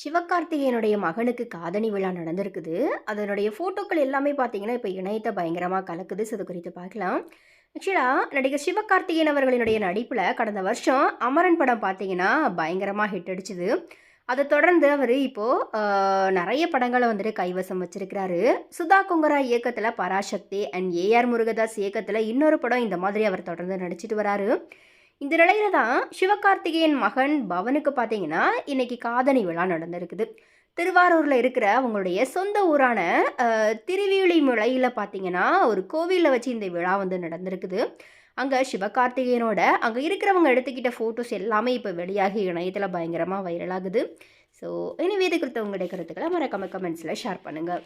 சிவகார்த்திகேயனுடைய மகனுக்கு காதணி விழா நடந்திருக்குது. அதனுடைய ஃபோட்டோக்கள் எல்லாமே பார்த்தீங்கன்னா இப்போ இணையத்தை பயங்கரமாக கலக்குது. ஸோ அது குறித்து பார்க்கலாம். ஆக்சுவலாக நடிகர் சிவகார்த்திகேயன் அவர்களினுடைய நடிப்பில் கடந்த வருஷம் அமரன் படம் பார்த்தீங்கன்னா பயங்கரமாக ஹிட் அடிச்சுது. அதை தொடர்ந்து அவர் இப்போது நிறைய படங்களை வந்துட்டு கைவசம் வச்சிருக்கிறாரு. சுதா குங்கரா இயக்கத்தில் பராசக்தி அண்ட் ஏஆர் முருகதாஸ் இயக்கத்தில் இன்னொரு படம் இந்த மாதிரி அவர் தொடர்ந்து நடிச்சிட்டு வராரு. இந்த நிலையில தான் சிவகார்த்திகேயன் மகன் பவனுக்கு பார்த்தீங்கன்னா இன்னைக்கு காதணி விழா நடந்திருக்குது. திருவாரூரில் இருக்கிற அவங்களுடைய சொந்த ஊரான அஹ், திருவிழிமுலையில் பார்த்தீங்கன்னா ஒரு கோவிலில் வச்சு இந்த விழா வந்து நடந்திருக்குது. அங்கே சிவகார்த்திகேயனோட அங்கே இருக்கிறவங்க எடுத்துக்கிட்ட ஃபோட்டோஸ் எல்லாமே இப்போ வெளியாகி இணையத்தில் பயங்கரமாக வைரலாகுது ஸோ இனி வீதி குறித்த உங்களுடைய கருத்துக்களை மறக்காம கமெண்ட்ஸில் ஷேர் பண்ணுங்கள்